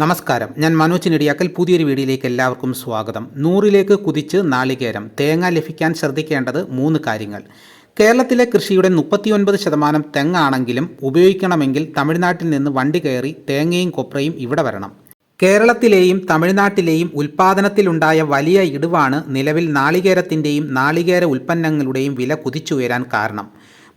നമസ്കാരം. ഞാൻ മനോജ് നെടിയാക്കൽ. പുതിയൊരു വീഡിയോയിലേക്ക് എല്ലാവർക്കും സ്വാഗതം. നൂറിലേക്ക് കുതിച്ച് നാളികേരം തേങ്ങ ലഭിക്കാൻ ശ്രദ്ധിക്കേണ്ടത് മൂന്ന് കാര്യങ്ങൾ. കേരളത്തിലെ കൃഷിയുടെ മുപ്പത്തിയൊൻപത് ശതമാനം തെങ്ങാണെങ്കിലും ഉപയോഗിക്കണമെങ്കിൽ തമിഴ്നാട്ടിൽ നിന്ന് വണ്ടി കയറി തേങ്ങയും കൊപ്രയും ഇവിടെ വരണം. കേരളത്തിലെയും തമിഴ്നാട്ടിലെയും ഉൽപ്പാദനത്തിലുണ്ടായ വലിയ ഇടിവാണ് നിലവിൽ നാളികേരത്തിന്റെയും നാളികേര ഉൽപ്പന്നങ്ങളുടെയും വില കുതിച്ചുയരാൻ കാരണം.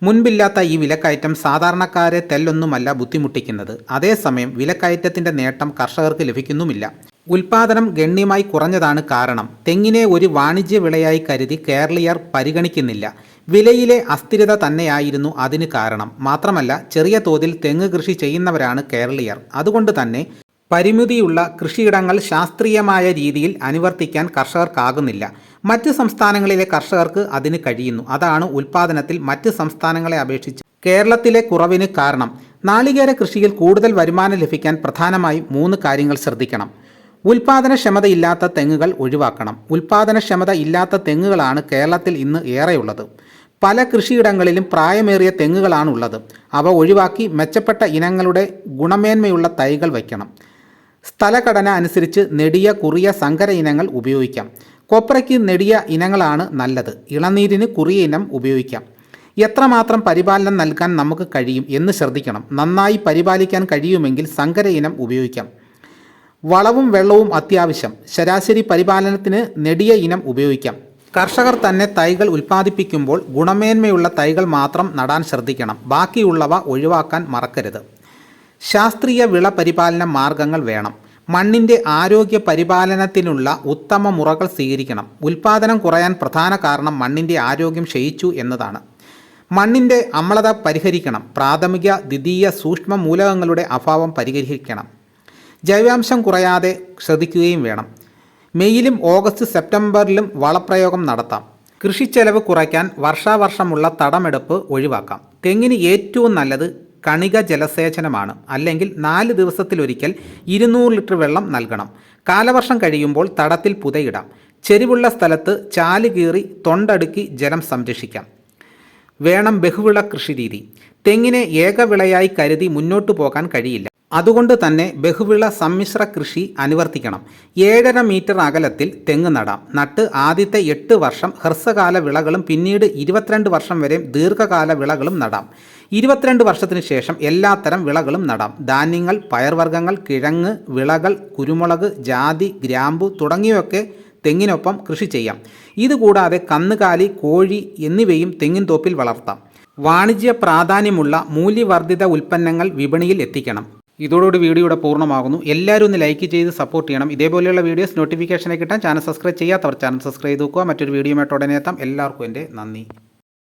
മുൻപില്ലാത്ത ഈ വിലക്കയറ്റം സാധാരണക്കാരെ തെല്ലൊന്നുമല്ല ബുദ്ധിമുട്ടിക്കുന്നത്. അതേസമയം വിലക്കയറ്റത്തിന്റെ നേട്ടം കർഷകർക്ക് ലഭിക്കുന്നുമില്ല. ഉൽപാദനം ഗണ്യമായി കുറഞ്ഞതാണ് കാരണം. തെങ്ങിനെ ഒരു വാണിജ്യ വിളയായി കരുതി കേരളീയർ പരിഗണിക്കുന്നില്ല. വിലയിലെ അസ്ഥിരത തന്നെയായിരുന്നു അതിന് കാരണം. മാത്രമല്ല ചെറിയ തോതിൽ തെങ്ങ് കൃഷി ചെയ്യുന്നവരാണ് കേരളീയർ. അതുകൊണ്ട് തന്നെ പരിമിതിയുള്ള കൃഷിയിടങ്ങൾ ശാസ്ത്രീയമായ രീതിയിൽ അനുവർത്തിക്കാൻ കർഷകർക്കാകുന്നില്ല. മറ്റ് സംസ്ഥാനങ്ങളിലെ കർഷകർക്ക് അതിന് കഴിയുന്നു. അതാണ് ഉൽപാദനത്തിൽ മറ്റ് സംസ്ഥാനങ്ങളെ അപേക്ഷിച്ച് കേരളത്തിലെ കുറവിന് കാരണം. നാളികേര കൃഷിയിൽ കൂടുതൽ വരുമാനം ലഭിക്കാൻ പ്രധാനമായും മൂന്ന് കാര്യങ്ങൾ ശ്രദ്ധിക്കണം. ഉൽപാദനക്ഷമതയില്ലാത്ത തെങ്ങുകൾ ഒഴിവാക്കണം. ഉൽപാദനക്ഷമത ഇല്ലാത്ത തെങ്ങുകളാണ് കേരളത്തിൽ ഇന്ന് ഏറെയുള്ളത്. പല കൃഷിയിടങ്ങളിലും പ്രായമേറിയ തെങ്ങുകളാണുള്ളത്. അവ ഒഴിവാക്കി മെച്ചപ്പെട്ട ഇനങ്ങളുടെ ഗുണമേന്മയുള്ള തൈകൾ വയ്ക്കണം. സ്ഥലഘടന അനുസരിച്ച് നെടിയ കുറിയ സങ്കര ഇനങ്ങൾ ഉപയോഗിക്കാം. കൊപ്രയ്ക്ക് നെടിയ ഇനങ്ങളാണ് നല്ലത്. ഇളനീരിന് കുറിയ ഇനം ഉപയോഗിക്കാം. എത്രമാത്രം പരിപാലനം നൽകാൻ നമുക്ക് കഴിയും എന്ന് ശ്രദ്ധിക്കണം. നന്നായി പരിപാലിക്കാൻ കഴിയുമെങ്കിൽ സങ്കര ഇനം ഉപയോഗിക്കാം. വളവും വെള്ളവും അത്യാവശ്യം. ശരാശരി പരിപാലനത്തിന് നെടിയ ഇനം ഉപയോഗിക്കാം. കർഷകർ തന്നെ തൈകൾ ഉൽപ്പാദിപ്പിക്കുമ്പോൾ ഗുണമേന്മയുള്ള തൈകൾ മാത്രം നടാൻ ശ്രദ്ധിക്കണം. ബാക്കിയുള്ളവ ഒഴിവാക്കാൻ മറക്കരുത്. ശാസ്ത്രീയ വിള പരിപാലന മാർഗങ്ങൾ വേണം. മണ്ണിന്റെ ആരോഗ്യ പരിപാലനത്തിനുള്ള ഉത്തമ മുറകൾ സ്വീകരിക്കണം. ഉൽപാദനം കുറയാൻ പ്രധാന കാരണം മണ്ണിന്റെ ആരോഗ്യം ക്ഷയിച്ചു എന്നതാണ്. മണ്ണിന്റെ അമ്ലത പരിഹരിക്കണം. പ്രാഥമിക ദ്വിതീയ സൂക്ഷ്മ മൂലകങ്ങളുടെ അഭാവം പരിഹരിക്കണം. ജൈവാംശം കുറയാതെ ശ്രദ്ധിക്കുകയും വേണം. മെയ്യിലും ഓഗസ്റ്റ് സെപ്റ്റംബറിലും വളപ്രയോഗം നടത്താം. കൃഷിച്ചെലവ് കുറയ്ക്കാൻ വർഷാവർഷമുള്ള തടമെടുപ്പ് ഒഴിവാക്കാം. തെങ്ങിന് ഏറ്റവും നല്ലത് കണിക ജലസേചനമാണ്. അല്ലെങ്കിൽ നാല് ദിവസത്തിലൊരിക്കൽ ഇരുന്നൂറ് ലിറ്റർ വെള്ളം നൽകണം. കാലവർഷം കഴിയുമ്പോൾ തടത്തിൽ പുതയിടാം. ചെരിവുള്ള സ്ഥലത്ത് ചാൽ കീറി തൊണ്ടടുക്കി ജലം സംരക്ഷിക്കാം. വേണം ബഹുവിള കൃഷിരീതി. തെങ്ങിനെ ഏകവിളയായി കരുതി മുന്നോട്ടു പോകാൻ കഴിയില്ല. അതുകൊണ്ട് തന്നെ ബഹുവിള സമ്മിശ്ര കൃഷി അനുവർത്തിക്കണം. ഏഴര മീറ്റർ അകലത്തിൽ തെങ്ങ് നടാം. നട്ട് ആദ്യത്തെ എട്ട് വർഷം ഹ്രസ്വകാല വിളകളും പിന്നീട് ഇരുപത്തിരണ്ട് വർഷം വരെ ദീർഘകാല വിളകളും നടാം. ഇരുപത്തിരണ്ട് വർഷത്തിന് ശേഷം എല്ലാത്തരം വിളകളും നടാം. ധാന്യങ്ങൾ പയർവർഗങ്ങൾ കിഴങ്ങ് വിളകൾ കുരുമുളക് ജാതി ഗ്രാമ്പു തുടങ്ങിയവയൊക്കെ തെങ്ങിനൊപ്പം കൃഷി ചെയ്യാം. ഇതുകൂടാതെ കന്നുകാലി കോഴി എന്നിവയും തെങ്ങിൻ തോപ്പിൽ വളർത്താം. വാണിജ്യ പ്രാധാന്യമുള്ള മൂല്യവർദ്ധിത ഉൽപ്പന്നങ്ങൾ വിപണിയിൽ എത്തിക്കണം. ഇതോടുകൂടി വീഡിയോയുടെ പൂർണമാകുന്നു. എല്ലാവരും ഒന്ന് ലൈക്ക് ചെയ്ത് സപ്പോർട്ട് ചെയ്യണം. ഇതേപോലെയുള്ള വീഡിയോസ് നോട്ടിഫിക്കേഷനെ കിട്ടാൻ ചാനൽ സബ്സ്ക്രൈബ് ചെയ്യാത്തവർ ചാനൽ സബ്സ്ക്രൈബ് ചെയ്ത് നോക്കുക. മറ്റൊരു വീഡിയോ ഉടനെ എത്താം. എല്ലാവർക്കും എന്റെ നന്ദി.